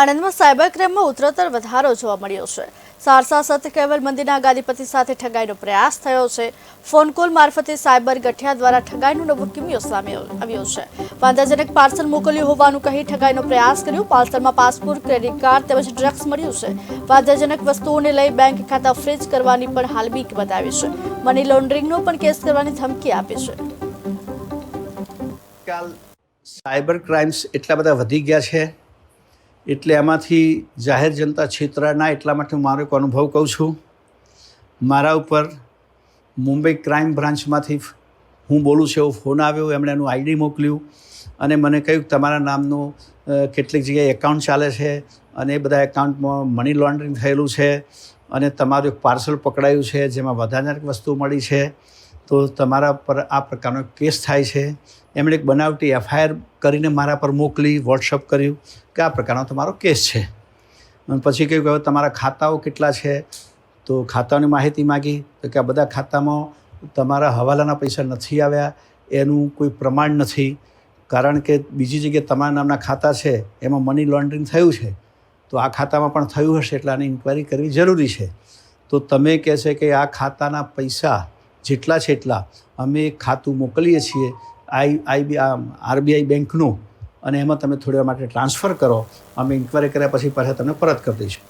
આણંદમાં સાયબર ક્રાઇમમાં ઉત્તરોત્તર વધારો જોવા મળ્યો છે. સારસા સત કેવલ મંદિરના ગાદીપતિ સાથે ઠગાઈનો પ્રયાસ થયો છે. ફોન કોલ મારફતે સાયબર ગઠિયા દ્વારા ઠગાઈનો નવો કિમિયો સામે આવ્યો છે. વાંધાજનક પાર્સલ મોકલ્યું હોવાનું કહી ઠગાઈનો પ્રયાસ કર્યો. પાર્સલમાં પાસપોર્ટ, ક્રેડિટ કાર્ડ તેમજ ડ્રગ્સ મળ્યું છે. વાંધાજનક વસ્તુઓને લઈ બેંક ખાતા ફ્રીજ કરવાની પણ હાલ બીક બતાવી છે. મની લોન્ડરિંગનો પણ કેસ કરવાની ધમકી આપી છે. સાયબર ક્રાઇમ્સ એટલા બધા વધી ગયા છે એટલે એમાંથી જાહેર જનતા છેતરાના એટલા માટે હું મારો એક અનુભવ કહું છું. મારા ઉપર મુંબઈ ક્રાઇમ બ્રાન્ચમાંથી હું બોલું છું એવો ફોન આવ્યો, એમણે એનું આઈડી મોકલ્યું અને મને કહ્યું તમારા નામનું કેટલીક જગ્યાએ એકાઉન્ટ ચાલે છે અને એ બધા એકાઉન્ટમાં મની લોન્ડરિંગ થયેલું છે અને તમારું એક પાર્સલ પકડાયું છે જેમાં વધારાની વસ્તુ મળી છે. તો તમારા પર આ પ્રકારનો કેસ થાય છે. એમણે એક બનાવટી એફઆઈઆર કરીને મારા પર મોકલી, વોટ્સઅપ કર્યું કે આ પ્રકારનો તમારો કેસ છે. પછી કહ્યું કે હવે તમારા ખાતાઓ કેટલા છે? તો ખાતાઓની માહિતી માગી તો કે આ બધા ખાતામાં તમારા હવાલાના પૈસા નથી આવ્યા, એનું કોઈ પ્રમાણ નથી. કારણ કે બીજી જગ્યાએ તમારા નામના ખાતા છે, એમાં મની લોન્ડરિંગ થયું છે. તો આ ખાતામાં પણ થયું હશે એટલે આની ઇન્ક્વાયરી કરવી જરૂરી છે. તો તમે કહે છે કે આ ખાતાના પૈસા જેટલા છે એટલા અમે ખાતું મોકલીએ છીએ, આઈ, આઈબી આરબીઆઈ બેંકનું, અને એમાં તમે થોડી વાર માટે ટ્રાન્સફર કરો, અમે ઇન્ક્વાયરી કર્યા પછી પાછા તમને પરત કરી દઈશું.